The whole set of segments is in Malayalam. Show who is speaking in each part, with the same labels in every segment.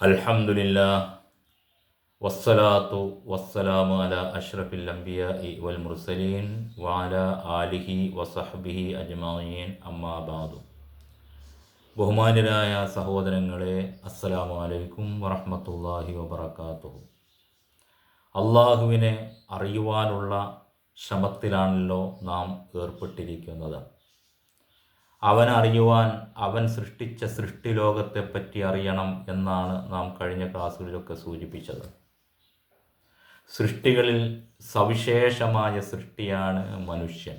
Speaker 1: അൽഹംദുലില്ലാ വസ്സലാത്തു വസ്സലാമു അല അഷ്റഫിൽ അംബിയാഇ വൽ മുർസലീൻ വാല ആലിഹി വസഹബിഹി അജ്മഈൻ. അമ്മാബാദു ബഹുമാനരായ സഹോദരങ്ങളെ അസ്സലാമു അലൈക്കും വറഹ്മത്തുള്ളാഹി വബറകാതുഹു. അള്ളാഹുവിനെ അറിയുവാനുള്ള ശ്രമത്തിലാണല്ലോ നാം ഏർപ്പെട്ടിരിക്കുന്നത്. അവൻ അറിയുവാൻ അവൻ സൃഷ്ടിച്ച സൃഷ്ടിലോകത്തെപ്പറ്റി അറിയണം എന്നാണ് നാം കഴിഞ്ഞ ക്ലാസ്സുകളിലൊക്കെ സൂചിപ്പിച്ചത്. സൃഷ്ടികളിൽ സവിശേഷമായ സൃഷ്ടിയാണ് മനുഷ്യൻ.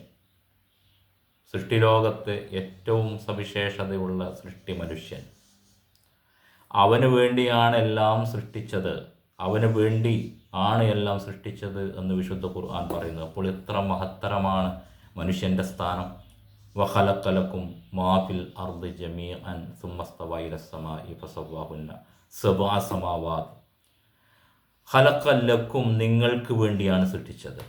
Speaker 1: സൃഷ്ടിലോകത്ത് ഏറ്റവും സവിശേഷതയുള്ള സൃഷ്ടി മനുഷ്യൻ. അവന് വേണ്ടിയാണ് എല്ലാം സൃഷ്ടിച്ചത്. അവന് വേണ്ടി ആണ് എല്ലാം സൃഷ്ടിച്ചത് എന്ന് വിശുദ്ധ ഖുർആൻ പറയുന്നത്. അപ്പോൾ എത്ര മഹത്തരമാണ് മനുഷ്യന്റെ സ്ഥാനം. വഹലക്കലക്കും മാഫിൽ അർദ് ജമീ അൻ സുമസ്തവായിരസമായി ഫസവാഹുന്ന സബാ സമാവാദ് ഹലക്കല്ലക്കും നിങ്ങൾക്ക് വേണ്ടിയാണ് സൃഷ്ടിച്ചത്.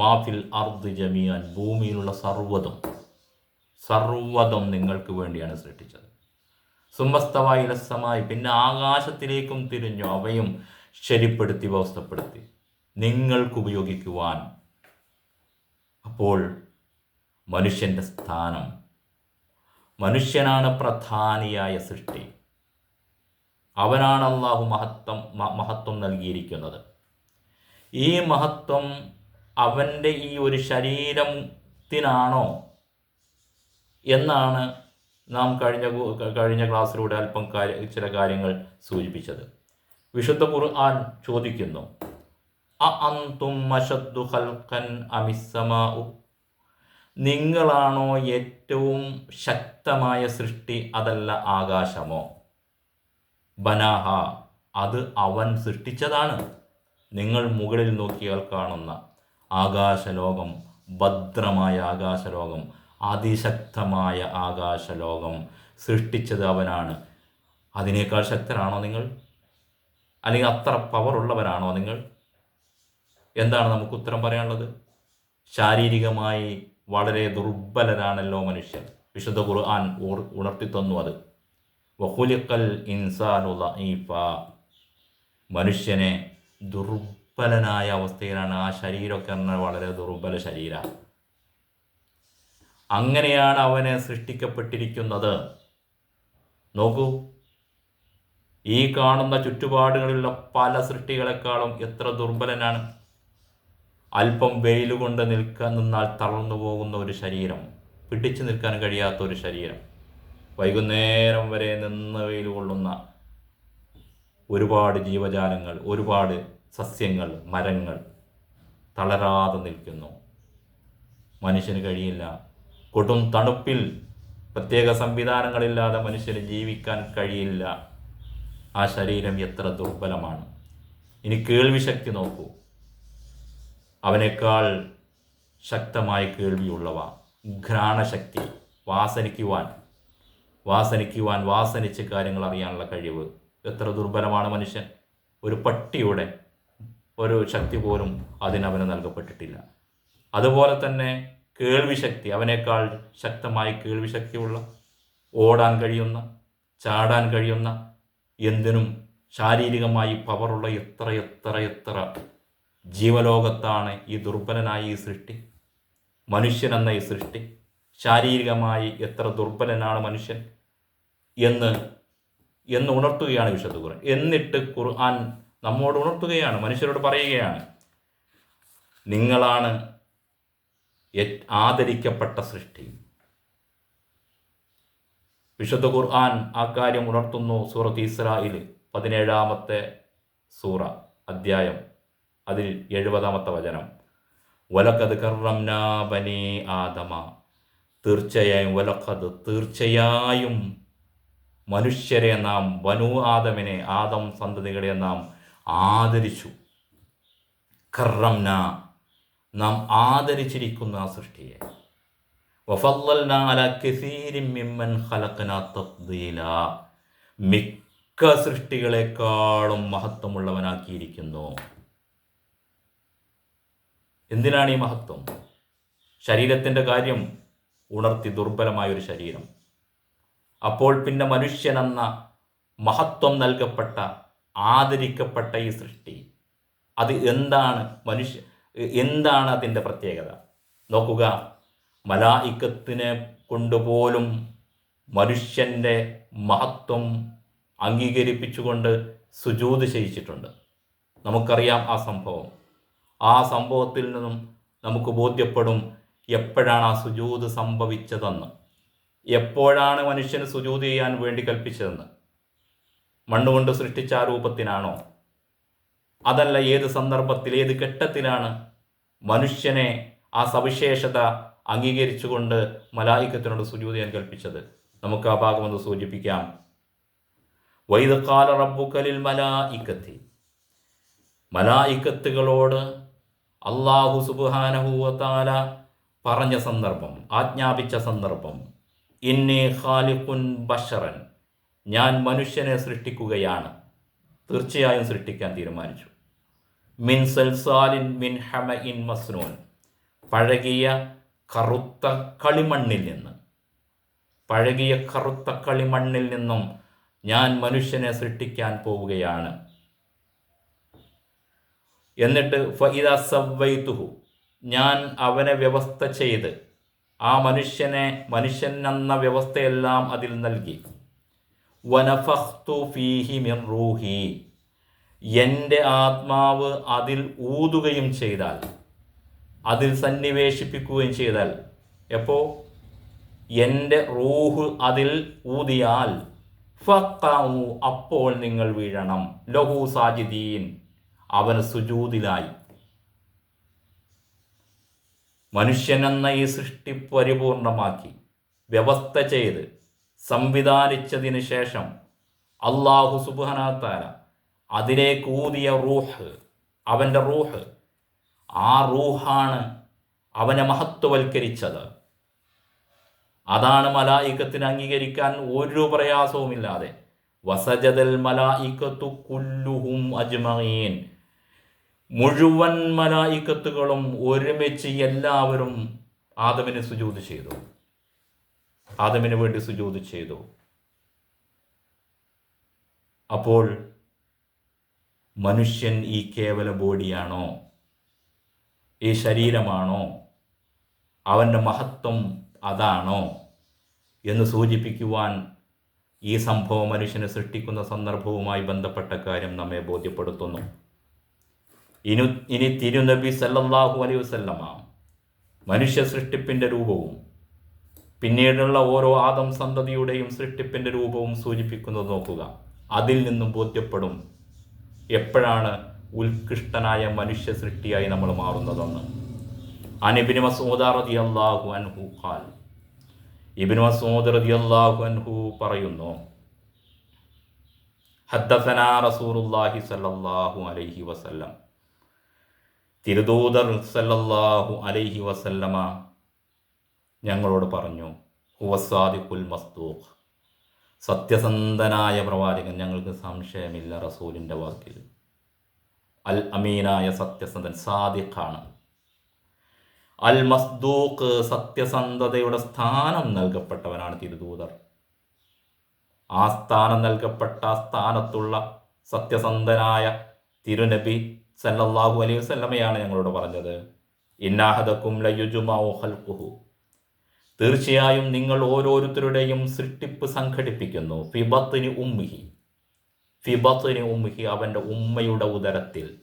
Speaker 1: മാഫിൽ അർദ് ജമിയാൻ ഭൂമിയിലുള്ള സർവതും സർവതും നിങ്ങൾക്ക് വേണ്ടിയാണ് സൃഷ്ടിച്ചത്. സുമസ്തവായി രസമായി പിന്നെ ആകാശത്തിലേക്കും തിരിഞ്ഞു അവയും ശരിപ്പെടുത്തി വ്യവസ്ഥപ്പെടുത്തി. നിങ്ങൾക്ക് ഉപയോഗിക്കുവാൻ അപ്പോൾ മനുഷ്യന്റെ സ്ഥാനം. മനുഷ്യനാണ് പ്രധാനിയായ സൃഷ്ടി. അവനാണ് അള്ളാഹു മഹത്വം മഹത്വം നൽകിയിരിക്കുന്നത്. ഈ മഹത്വം അവന്റെ ഈ ഒരു ശരീരത്തിനാണോ എന്നാണ് നാം കഴിഞ്ഞ കഴിഞ്ഞ ക്ലാസ്സിലൂടെ അല്പം കാര്യ ചില കാര്യങ്ങൾ സൂചിപ്പിച്ചത്. വിശുദ്ധ ഖുർആൻ ചോദിക്കുന്നു. നിങ്ങളാണോ ഏറ്റവും ശക്തമായ സൃഷ്ടി അതല്ല ആകാശമോ? ബനാഹ അത് അവൻ സൃഷ്ടിച്ചതാണ്. നിങ്ങൾ മുകളിൽ നോക്കിയാൽ കാണുന്ന ആകാശലോകം ഭദ്രമായ ആകാശലോകം അതിശക്തമായ ആകാശലോകം സൃഷ്ടിച്ചത് അവനാണ്. അതിനേക്കാൾ ശക്തരാണോ നിങ്ങൾ? അല്ലെങ്കിൽ അത്ര പവർ ഉള്ളവരാണോ നിങ്ങൾ? എന്താണ് നമുക്ക് ഉത്തരം പറയാനുള്ളത്? ശാരീരികമായി വളരെ ദുർബലരാണല്ലോ മനുഷ്യൻ. വിശുദ്ധ ഖുർആൻ ഉണർത്തി തന്നു അത്. വഹുലിക്കൽ ഇൻസാനു ലഈഫ മനുഷ്യനെ ദുർബലനായ അവസ്ഥയിലാണ്. ആ ശരീരമൊക്കെ പറഞ്ഞാൽ വളരെ ദുർബല ശരീര അങ്ങനെയാണ് അവനെ സൃഷ്ടിക്കപ്പെട്ടിരിക്കുന്നത്. നോക്കൂ. ഈ കാണുന്ന ചുറ്റുപാടുകളിലുള്ള പല സൃഷ്ടികളെക്കാളും എത്ര ദുർബലനാണ്. അല്പം വെയിൽ കൊണ്ട് നിൽക്കാൻ നിന്നാൽ തളർന്നു പോകുന്ന ഒരു ശരീരം പിടിച്ചു നിൽക്കാൻ കഴിയാത്ത ഒരു ശരീരം. വൈകുന്നേരം വരെ നിന്ന് വെയിൽ കൊള്ളുന്ന ഒരുപാട് ജീവജാലങ്ങൾ ഒരുപാട് സസ്യങ്ങൾ മരങ്ങൾ തളരാതെ നിൽക്കുന്നു. മനുഷ്യന് കഴിയില്ല. കൊടും തണുപ്പിൽ പ്രത്യേക സംവിധാനങ്ങളില്ലാതെ മനുഷ്യന് ജീവിക്കാൻ കഴിയില്ല. ആ ശരീരം എത്ര ദുർബലമാണ്. ഇനി കേൾവി ശക്തി നോക്കൂ. അവനേക്കാൾ ശക്തമായ കേൾവിയുള്ളവ. ഘ്രാണശക്തി വാസനിക്കുവാൻ വാസനിക്കുവാൻ വാസനിച്ച് കാര്യങ്ങൾ അറിയാനുള്ള കഴിവ്. എത്ര ദുർബലമാണ് മനുഷ്യൻ. ഒരു പട്ടിയുടെ ഒരു ശക്തി പോലും അതിനവന് നൽകപ്പെട്ടിട്ടില്ല. അതുപോലെ തന്നെ കേൾവി ശക്തി അവനേക്കാൾ ശക്തമായി കേൾവി ശക്തിയുള്ള ഓടാൻ കഴിയുന്ന ചാടാൻ കഴിയുന്ന എന്തിനും ശാരീരികമായി പവറുള്ള എത്ര എത്ര എത്ര ജീവലോകത്താണ് ഈ ദുർബലനായ ഈ സൃഷ്ടി. മനുഷ്യൻ എന്ന ഈ സൃഷ്ടി. ശാരീരികമായി എത്ര ദുർബലനാണ് മനുഷ്യൻ എന്ന് എന്ന് ഉണർത്തുകയാണ് വിശുദ്ധ ഖുർആൻ. എന്നിട്ട് ഖുർആൻ നമ്മോട് ഉണർത്തുകയാണ് മനുഷ്യരോട് പറയുകയാണ് നിങ്ങളാണ് ആദരിക്കപ്പെട്ട സൃഷ്ടി. വിശുദ്ധ ഖുർആൻ ആ കാര്യം ഉണർത്തുന്നു സൂറത്ത് ഇസ്രായിൽ പതിനേഴാമത്തെ സൂറ അദ്ധ്യായം അതിൽ എഴുപതാമത്തെ വചനം. വലക്കത് കർറംനാ ആദമ. തീർച്ചയായും വലക്കത് തീർച്ചയായും മനുഷ്യരെ നാം ബനു ആദമിനെ ആദം സന്തതികളെ നാം ആദരിച്ചു. കർറംന നാം ആദരിച്ചിരിക്കുന്ന ആ സൃഷ്ടിയെ. മിമ്മൻ മിക്ക സൃഷ്ടികളെക്കാളും മഹത്വമുള്ളവനാക്കിയിരിക്കുന്നു. എന്തിനാണ് ഈ മഹത്വം? ശരീരത്തിന്റെ കാര്യം ഉണർത്തി ദുർബലമായൊരു ശരീരം. അപ്പോൾ പിന്നെ മനുഷ്യനെന്ന മഹത്വം നൽകപ്പെട്ട ആദരിക്കപ്പെട്ട ഈ സൃഷ്ടി അത് എന്താണ് മനുഷ്യ എന്താണ് അതിന്റെ പ്രത്യേകത? നോക്കുക മലായിക്കത്തിനെ കൊണ്ടുപോലും മനുഷ്യന്റെ മഹത്വം അംഗീകരിപ്പിച്ചുകൊണ്ട് സുജൂത് ചെയ്യിച്ചിട്ടുണ്ട്. നമുക്കറിയാം ആ സംഭവം. ആ സംഭവത്തിൽ നിന്നും നമുക്ക് ബോധ്യപ്പെടും എപ്പോഴാണ് ആ സുജൂത് സംഭവിച്ചതെന്ന്. എപ്പോഴാണ് മനുഷ്യന് സുജൂത് ചെയ്യാൻ വേണ്ടി കൽപ്പിച്ചതെന്ന്. മണ്ണുകൊണ്ട് സൃഷ്ടിച്ച ആ രൂപത്തിനാണോ? അതല്ല ഏത് സന്ദർഭത്തിൽ ഏത് ഘട്ടത്തിലാണ് മനുഷ്യനെ ആ സവിശേഷത അംഗീകരിച്ചുകൊണ്ട് മലായിക്കത്തിനോട് സുജൂത് ചെയ്യാൻ കൽപ്പിച്ചത്? നമുക്ക് ആ ഭാഗം ഒന്ന് സൂചിപ്പിക്കാം. വൈദക്കാല റബ്ബുക്കലിൽ മലായിക്കത്തി. മലായിക്കത്തുകളോട് അള്ളാഹു സുബാനഹൂവത്താല പറഞ്ഞ സന്ദർഭം ആജ്ഞാപിച്ച സന്ദർഭം ഇന്നി ഖാലിഖുൻ ബഷറൻ ഞാൻ മനുഷ്യനെ സൃഷ്ടിക്കുകയാണ്. തീർച്ചയായും സൃഷ്ടിക്കാൻ തീരുമാനിച്ചു. മിൻ സൽസാലിൻ മിൻ ഹമ ഇൻ മസ്നൂൻ പഴകിയ കറുത്ത കളിമണ്ണിൽ നിന്ന്. പഴകിയ കറുത്ത കളിമണ്ണിൽ നിന്നും ഞാൻ മനുഷ്യനെ സൃഷ്ടിക്കാൻ പോവുകയാണ്. എന്നിട്ട് ഫഇദ സവ്വൈതുഹു ഞാൻ അവനെ വ്യവസ്ഥ ചെയ്ത് ആ മനുഷ്യനെ മനുഷ്യൻ എന്ന വ്യവസ്ഥയെല്ലാം അതിൽ നൽകി. വനഫഹ്തു ഫീഹി മിൻ റൂഹി എന്റെ ആത്മാവ് അതിൽ ഊതുകയും ചെയ്താൽ അതിൽ സന്നിവേശിപ്പിക്കുകയും ചെയ്താൽ എപ്പോ? എന്റെ റൂഹ് അതിൽ ഊതിയാൽ ഫക്കാവു അപ്പോൾ നിങ്ങൾ വീഴണം. ലഹു സാജിദീൻ. അവന് സുജൂതിലായി. മനുഷ്യനെന്ന ഈ സൃഷ്ടി പരിപൂർണമാക്കി വ്യവസ്ഥ ചെയ്ത് സംവിധാനിച്ചതിന് ശേഷം അള്ളാഹു സുബാനാത്താര അതിലേക്ക് റൂഹ് അവന്റെ റൂഹ് ആ റൂഹാണ് അവനെ മഹത്വവൽക്കരിച്ചത്. അതാണ് മലായിക്കത്തിന് അംഗീകരിക്കാൻ ഒരു പ്രയാസവുമില്ലാതെ വസജതൽ മലായിക്കത്തു കുല്ലുഹും അജ്മീൻ മുഴുവൻ മലായിക്കത്തുകളും ഒരുമിച്ച് എല്ലാവരും ആദമിന് സുജൂത് ചെയ്തു. ആദമിന് വേണ്ടി സുജൂത് ചെയ്തു. അപ്പോൾ മനുഷ്യൻ ഈ കേവല ബോഡിയാണോ? ഈ ശരീരമാണോ? അവന്റെ മഹത്വം അതാണോ? എന്ന് സൂചിപ്പിക്കുവാൻ ഈ സംഭവം മനുഷ്യനെ സൃഷ്ടിക്കുന്ന സന്ദർഭവുമായി ബന്ധപ്പെട്ട കാര്യം നമ്മെ ബോധ്യപ്പെടുത്തുന്നു. ഇനി ഇനി തിരുനബി സല്ലാഹു അലൈഹി വസല്ലമ മനുഷ്യ സൃഷ്ടിപ്പിന്റെ രൂപവും പിന്നീടുള്ള ഓരോ ആദം സന്തതിയുടെയും സൃഷ്ടിപ്പിന്റെ രൂപവും സൂചിപ്പിക്കുന്നത് നോക്കുക. അതിൽ നിന്നും ബോധ്യപ്പെടും എപ്പോഴാണ് ഉത്കൃഷ്ടനായ മനുഷ്യ സൃഷ്ടിയായി നമ്മൾ മാറുന്നതെന്ന്. അനിബിന് മസൂദ റതി അള്ളാഹു അൻഹു ഖാൽ ഇബിന് മസൂദറതി അള്ളാഹു അൻഹു പറയുന്നു ഹദ്ദസന റസൂലുല്ലാഹി സല്ലല്ലാഹു അലൈഹി വസല്ലം തിരുദൂതർ സല്ലല്ലാഹു അലൈഹി വസല്ലമ ഞങ്ങളോട് പറഞ്ഞു ഹുവസാദിഖുൽ മസ്തൂഖ് സത്യസന്ധനായ പ്രവാചകൻ ഞങ്ങൾക്ക് സംശയമില്ല റസൂലിന്റെ വാക്കിൽ. അൽ അമീനായ സത്യസന്ധൻ സാദിഖാണ്. അൽ മസ്ദൂഖ് സത്യസന്ധതയുടെ സ്ഥാനം നൽകപ്പെട്ടവനാണ് തിരുദൂതർ. ആ സ്ഥാനം നൽകപ്പെട്ട സ്ഥാനത്തുള്ള സത്യസന്ധനായ തിരുനബി സല്ലല്ലാഹു അലൈഹി വസല്ലമയാണ് ഞങ്ങളോട് പറഞ്ഞത്. ഇന്നാഹദക്കും തീർച്ചയായും നിങ്ങൾ ഓരോരുത്തരുടെയും സൃഷ്ടിപ്പ് സംഘടിപ്പിക്കുന്നു. ഫിബത്തിന് ഉമ്മിഹി. ഫിബത്തിന് ഉമ്മിഹി അവന്റെ ഉമ്മയുടെ ഉദരത്തിൽ.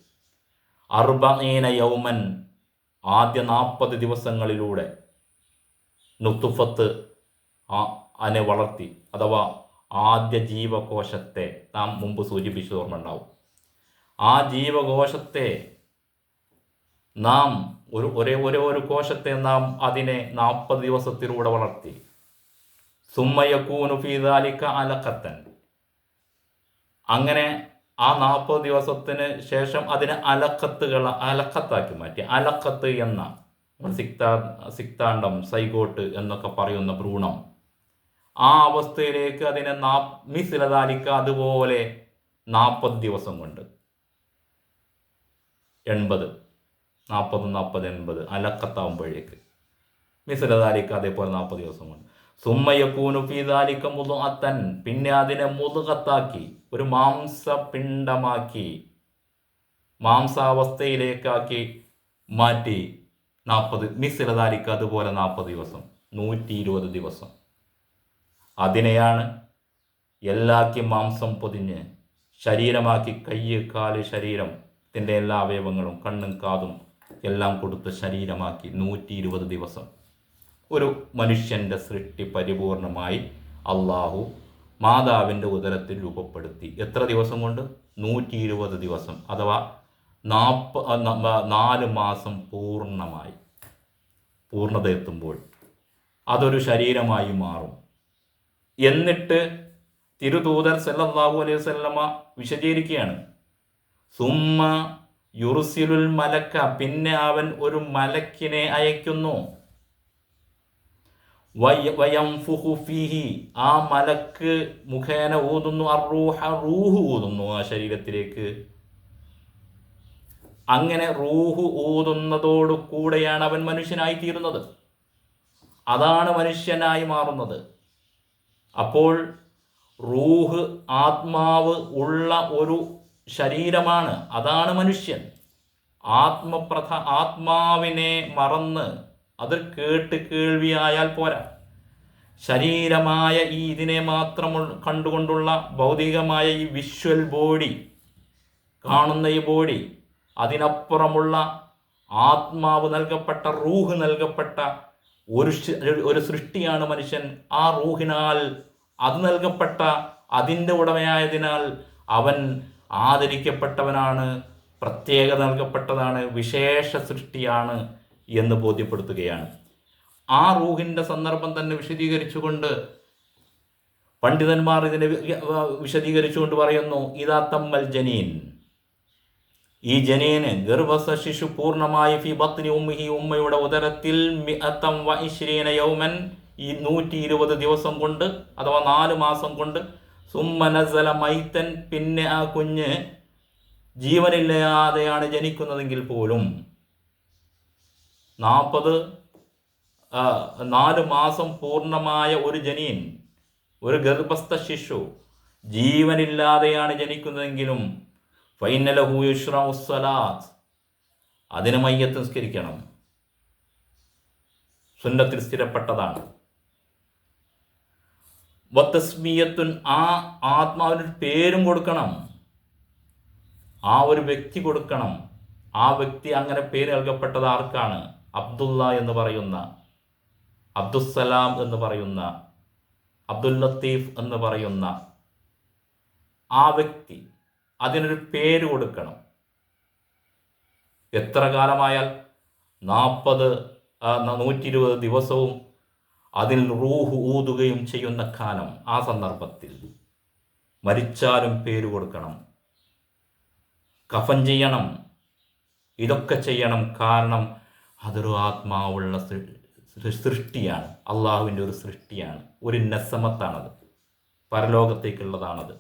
Speaker 1: അർബീന യൗമൻ ആദ്യ നാൽപ്പത് ദിവസങ്ങളിലൂടെ നുത്തുഫത്ത് അനെ വളർത്തി അഥവാ ആദ്യ ജീവകോശത്തെ നാം മുമ്പ് സൂചിപ്പിച്ചു ഓർമ്മ ഉണ്ടാവും ആ ജീവകോശത്തെ നാം ഒരു ഒരേ ഒരേ ഒരു കോശത്തെ നാം അതിനെ നാൽപ്പത് ദിവസത്തിലൂടെ വളർത്തി. സുമ്മയക്കൂനു ഫീദാലിക്ക അലക്കത്തൻ അങ്ങനെ ആ നാൽപ്പത് ദിവസത്തിന് ശേഷം അതിനെ അലക്കത്തുകൾ അലക്കത്താക്കി മാറ്റി. അലക്കത്ത് എന്ന സിക്താ സിക്താണ്ടം സൈഗോട്ട് എന്നൊക്കെ പറയുന്ന ഭ്രൂണം. ആ അവസ്ഥയിലേക്ക് അതിനെ നാ മിസിലതാലിക്ക അതുപോലെ നാൽപ്പത് ദിവസം കൊണ്ട്. എൺപത് നാൽപ്പത് നാൽപ്പത് എൺപത് അലക്കത്താവുമ്പോഴേക്ക്. മിസിലതാലിക്ക അതേപോലെ നാൽപ്പത് ദിവസം കൊണ്ട് സുമ്മയക്കൂനു ഫീദാലിക്ക മുതുഅത്തൻ പിന്നെ അതിനെ മുതുകത്താക്കി ഒരു മാംസപിണ്ഡമാക്കി മാംസാവസ്ഥയിലേക്കാക്കി മാറ്റി നാൽപ്പത് മിസിലതാലിക്ക അതുപോലെ നാൽപ്പത് ദിവസം നൂറ്റി ഇരുപത് ദിവസം. അതിനെയാണ് എല്ലാക്കി മാംസം പൊതിഞ്ഞ് ശരീരമാക്കി കയ്യ് കാൽ ശരീരം ത്തിന്റെ എല്ലാ അവയവങ്ങളും കണ്ണും കാതും എല്ലാം കൊടുത്ത് ശരീരമാക്കി നൂറ്റി ഇരുപത് ദിവസം. ഒരു മനുഷ്യന്റെ സൃഷ്ടി പരിപൂർണമായി അള്ളാഹു മാതാവിന്റെ ഉദരത്തിൽ രൂപപ്പെടുത്തി. എത്ര ദിവസം കൊണ്ട്? നൂറ്റി ഇരുപത് ദിവസം അഥവാ നാപ്പ നാല് മാസം പൂർണമായി. പൂർണത എത്തുമ്പോൾ അതൊരു ശരീരമായി മാറും. എന്നിട്ട് തിരുദൂതർ സല്ലാഹു അലൈഹി വസല്ലമ വിശദീകരിക്കുകയാണ്. സുമ്മ യുറുസിലുൽ മലക്ക പിന്നെ അവൻ ഒരു മലക്കിനെ അയക്കുന്നു. ഫീഹി ആ മലക്ക് മുഖേന ഊതുന്നു അറൂഹ റൂഹ് ഊതുന്നു ആ ശരീരത്തിലേക്ക്. അങ്ങനെ റൂഹ് ഊതുന്നതോടു കൂടെയാണ് അവൻ മനുഷ്യനായി തീരുന്നത് അതാണ് മനുഷ്യനായി മാറുന്നത്. അപ്പോൾ റൂഹ് ആത്മാവ് ഉള്ള ഒരു ശരീരമാണ്. അതാണ് മനുഷ്യൻ. ആത്മപ്രധ ആത്മാവിനെ മറന്ന് അത് കേട്ട് കേൾവിയായാൽ പോരാ. ശരീരമായ ഈ ഇതിനെ മാത്രം കണ്ടുകൊണ്ടുള്ള ഭൗതികമായ ഈ വിഷ്വൽ ബോഡി കാണുന്ന ഈ ബോഡി അതിനപ്പുറമുള്ള ആത്മാവ് നൽകപ്പെട്ട റൂഹ് നൽകപ്പെട്ട ഒരു ഒരു സൃഷ്ടിയാണ് മനുഷ്യൻ. ആ റൂഹിനാൽ അത് നൽകപ്പെട്ട അതിന്റെ ഉടമയായതിനാൽ അവൻ ആദരിക്കപ്പെട്ടവനാണ് പ്രത്യേകത നൽകപ്പെട്ടതാണ് വിശേഷ സൃഷ്ടിയാണ് എന്ന് ബോധ്യപ്പെടുത്തുകയാണ്. ആ റൂഹിന്റെ സന്ദർഭം തന്നെ വിശദീകരിച്ചുകൊണ്ട് പണ്ഡിതന്മാർ ഇതിനെ വിശദീകരിച്ചുകൊണ്ട് പറയുന്നു ഇതാ തമ്മൽ ജനീൻ. ഈ ജനീന് ഗർഭസ്ഥ ശിശു പൂർണമായി ഫി ബത്നി ഉമ്മിഹി ഉമ്മയുടെ ഉദരത്തിൽ യൗമൻ ഈ നൂറ്റി ഇരുപത് ദിവസം കൊണ്ട് അഥവാ നാല് മാസം കൊണ്ട് സുമ്മനസല മൈത്തൻ പിന്നെ ആ കുഞ്ഞ് ജീവനില്ലാതെയാണ് ജനിക്കുന്നതെങ്കിൽ പോലും നാൽപ്പത് നാല് മാസം പൂർണമായ ഒരു ജനീൻ ഒരു ഗർഭസ്ഥ ശിശു ജീവനില്ലാതെയാണ് ജനിക്കുന്നതെങ്കിലും ഫൈനലഹു യുഷ്റൗസലാത്ത് അതിന് മയ്യത്ത് നിസ്കരിക്കണം. സുന്നത്തിൽ സ്ഥിരപ്പെട്ടതാണ്. വത്തസ്മിയത്തുൻ ആ ആത്മാവിനൊരു പേരും കൊടുക്കണം. ആ ഒരു വ്യക്തി കൊടുക്കണം. ആ വ്യക്തി അങ്ങനെ പേര് നൽകപ്പെട്ടത് ആർക്കാണ്? അബ്ദുള്ള എന്ന് പറയുന്ന അബ്ദുസലാം എന്ന് പറയുന്ന അബ്ദുൽ ലത്തീഫ് എന്ന് പറയുന്ന ആ വ്യക്തി അതിനൊരു പേര് കൊടുക്കണം. എത്ര കാലമായാൽ നാൽപ്പത് നൂറ്റി ഇരുപത് ദിവസവും അതിൽ റൂഹ് ഊതുകയും ചെയ്യുന്ന കാലം ആ സന്ദർഭത്തിൽ. മരിച്ചാലും പേര് കൊടുക്കണം. കഫൻ ചെയ്യണം. ഇതൊക്കെ ചെയ്യണം കാരണം അതൊരു ആത്മാവുള്ള സൃഷ്ടിയാണ്. അള്ളാഹുവിന്റെ ഒരു സൃഷ്ടിയാണ്. ഒരു നസമത്താണത്. പരലോകത്തേക്കുള്ളതാണത്.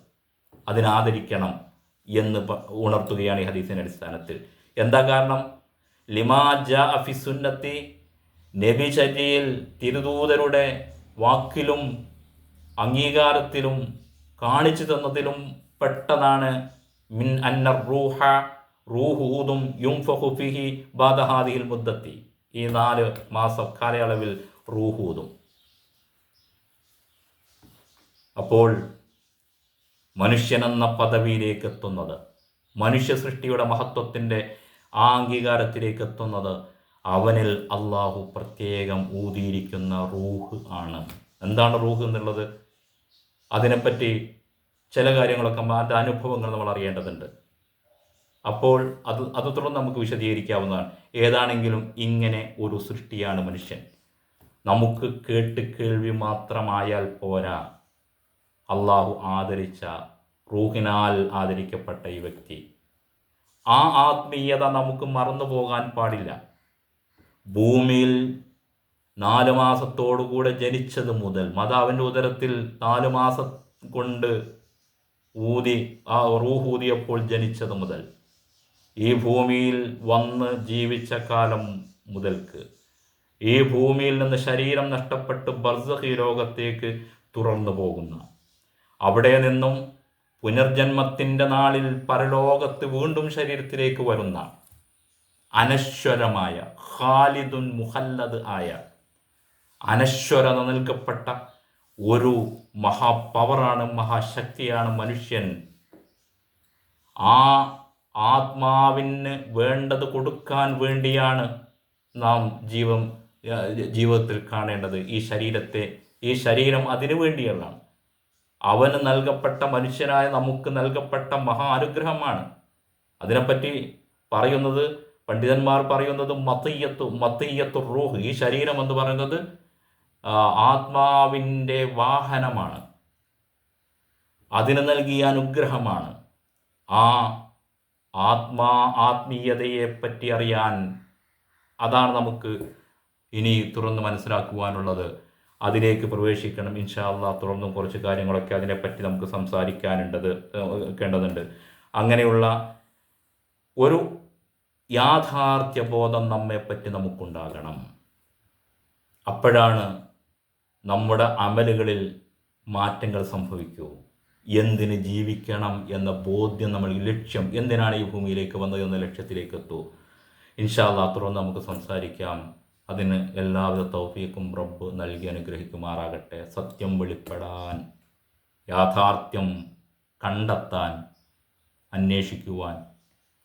Speaker 1: അതിനാദരിക്കണം എന്ന് ഉണർത്തുകയാണ് ഈ ഹദീസിന്റെ അടിസ്ഥാനത്തിൽ. എന്താ കാരണം? ലിമാ ജ അഫി സുന്നത്തി നബിചര്യയിൽ തിരുദൂതരുടെ വാക്കിലും അംഗീകാരത്തിലും കാണിച്ചു തന്നതിലും പെട്ടതാണ് മിൻ അന്നർ റൂഹ റൂഹൂദും യുംഫഹു ഫിഹി ബാദഹാദിഹിൽ മുദ്ദത്തി. ഈ നാല് മാസ കാലയളവിൽ റൂഹൂദും അപ്പോൾ മനുഷ്യനെന്ന പദവിയിലേക്ക് എത്തുന്നത് മനുഷ്യ സൃഷ്ടിയുടെ മഹത്വത്തിന്റെ ആ അംഗീകാരത്തിലേക്ക് എത്തുന്നത് അവനിൽ അള്ളാഹു പ്രത്യേകം ഊതിയിരിക്കുന്ന റൂഹ് ആണ്. എന്താണ് റൂഹ് എന്നുള്ളത്? അതിനെപ്പറ്റി ചില കാര്യങ്ങളൊക്കെ അതിന്റെ അനുഭവങ്ങൾ നമ്മൾ അറിയേണ്ടതുണ്ട്. അപ്പോൾ അത് അത് തുടർന്ന് നമുക്ക് വിശദീകരിക്കാവുന്നതാണ്. ഏതാണെങ്കിലും ഇങ്ങനെ ഒരു സൃഷ്ടിയാണ് മനുഷ്യൻ. നമുക്ക് കേട്ട് കേൾവി മാത്രമായാൽ പോരാ. അള്ളാഹു ആദരിച്ച റൂഹിനാൽ ആദരിക്കപ്പെട്ട ഈ വ്യക്തി. ആ ആത്മീയത നമുക്ക് മറന്നു പോകാൻ പാടില്ല. ഭൂമിയിൽ നാല് മാസത്തോടുകൂടെ ജനിച്ചത് മുതൽ മാതാവിന്റെ ഉദരത്തിൽ നാല് മാസം കൊണ്ട് ഊതി ആ റൂഹ് ഊതിയപ്പോൾ ജനിച്ചത് മുതൽ ഈ ഭൂമിയിൽ വന്ന് ജീവിച്ച കാലം മുതൽക്ക്. ഈ ഭൂമിയിൽ നിന്ന് ശരീരം നഷ്ടപ്പെട്ട് ബർസഹി ലോകത്തേക്ക് തുറന്നു പോകുന്ന. അവിടെ നിന്നും പുനർജന്മത്തിന്റെ നാളിൽ പരലോകത്ത് വീണ്ടും ശരീരത്തിലേക്ക് വരുന്ന അനശ്വരമായ ഖാലിദുൻ മുഹല്ലദ് ആയ അനശ്വരത നൽകപ്പെട്ട ഒരു മഹാപവറാണ് മഹാശക്തിയാണ് മനുഷ്യൻ. ആ ആത്മാവിന് വേണ്ടത് കൊടുക്കാൻ വേണ്ടിയാണ് നാം ജീവം ജീവിതത്തിൽ കാണേണ്ടത്. ഈ ശരീരത്തെ ഈ ശരീരം അതിനു വേണ്ടിയുള്ളതാണ്. അവന് നൽകപ്പെട്ട മനുഷ്യനായ നമുക്ക് നൽകപ്പെട്ട മഹാ അനുഗ്രഹമാണ്. അതിനെപ്പറ്റി പറയുന്നത് പണ്ഡിതന്മാർ പറയുന്നത് മതയ്യത്ത് മതയ്യത്ത് റൂഹ് ഈ ശരീരം എന്ന് പറയുന്നത് ആത്മാവിന്റെ വാഹനമാണ്. അതിന് നൽകിയ അനുഗ്രഹമാണ്. ആ ആത്മാ ആത്മീയതയെ പറ്റി അറിയാൻ അതാണ് നമുക്ക് ഇനി തുറന്ന് മനസ്സിലാക്കുവാനുള്ളത്. അതിലേക്ക് പ്രവേശിക്കണം. ഇൻഷാല്ല തുറന്നും കുറച്ച് കാര്യങ്ങളൊക്കെ അതിനെപ്പറ്റി നമുക്ക് സംസാരിക്കാനുണ്ടത് കേണ്ടതുണ്ട്. അങ്ങനെയുള്ള ഒരു യാഥാർത്ഥ്യബോധം നമ്മെപ്പറ്റി നമുക്കുണ്ടാകണം. അപ്പോഴാണ് നമ്മുടെ അമലുകളിൽ മാറ്റങ്ങൾ സംഭവിക്കൂ. എന്തിന് ജീവിക്കണം എന്ന ബോധ്യം നമ്മൾ ലക്ഷ്യം എന്തിനാണ് ഈ ഭൂമിയിലേക്ക് വന്നത് എന്ന ലക്ഷ്യത്തിലേക്ക് എത്തൂ ഇൻഷാല്ലാ അത്രയും നമുക്ക് സംസാരിക്കാം. അതിന് എല്ലാവിധ തൗഫീക്കും റബ്ബ് നൽകി അനുഗ്രഹിക്കുമാറാകട്ടെ. സത്യം വെളിപ്പെടാൻ യാഥാർത്ഥ്യം കണ്ടെത്താൻ അന്വേഷിക്കുവാൻ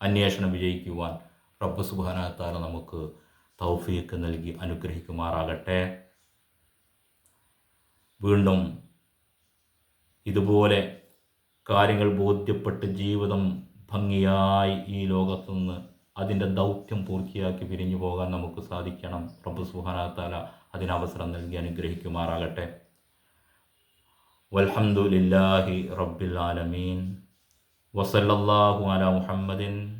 Speaker 1: അന്വേഷണം വിജയിക്കുവാൻ റബ്ബ് സുബാനത്താല നമുക്ക് തൗഫീക്ക് നൽകി അനുഗ്രഹിക്കുമാറാകട്ടെ. വീണ്ടും ഇതുപോലെ കാര്യങ്ങൾ ബോധ്യപ്പെട്ട് ജീവിതം ഭംഗിയായി ഈ ലോകത്തുനിന്ന് അതിന്റെ ദൗത്യം പൂർത്തിയാക്കി പിരിഞ്ഞു പോകാൻ നമുക്ക് സാധിക്കണം. റബ്ബ് സുഹാനത്താല അതിനവസരം നൽകി അനുഗ്രഹിക്കുമാറാകട്ടെ. വൽഹംദുലില്ലാഹി റബ്ബിൽ ആലമീൻ. വസല്ലല്ലാഹു അല മുഹമ്മദിൻ